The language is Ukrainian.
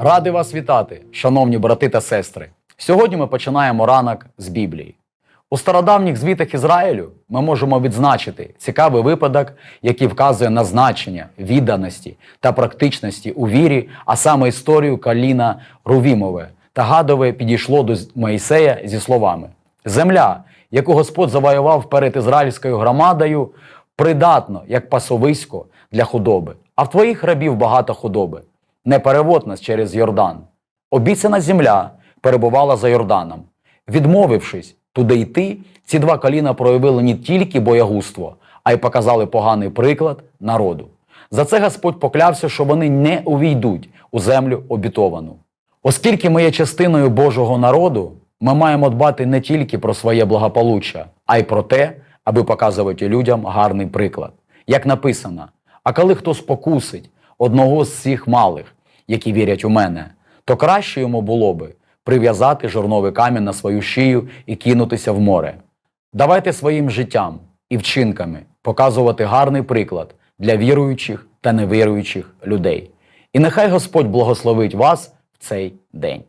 Радий вас вітати, шановні брати та сестри. Сьогодні ми починаємо ранок з Біблії. У стародавніх звітах Ізраїлю ми можемо відзначити цікавий випадок, який вказує на значення відданості та практичності у вірі, а саме історію Каліна Рувімове та Гадове підійшло до Моїсея зі словами: Земля, яку Господь завоював перед ізраїльською громадою, придатно як пасовисько для худоби, а в твоїх рабів багато худоби. Не перевод нас через Йордан. Обіцяна земля перебувала за Йорданом. Відмовившись туди йти, ці два коліна проявили не тільки боягузтво, а й показали поганий приклад народу. За це Господь поклявся, що вони не увійдуть у землю обітовану. Оскільки ми є частиною Божого народу, ми маємо дбати не тільки про своє благополуччя, а й про те, аби показувати людям гарний приклад. Як написано: а коли хто спокусить одного з цих малих, які вірять у мене, то краще йому було би прив'язати жорновий камінь на свою шию і кинутися в море. Давайте своїм життям і вчинками показувати гарний приклад для віруючих та невіруючих людей. І нехай Господь благословить вас в цей день.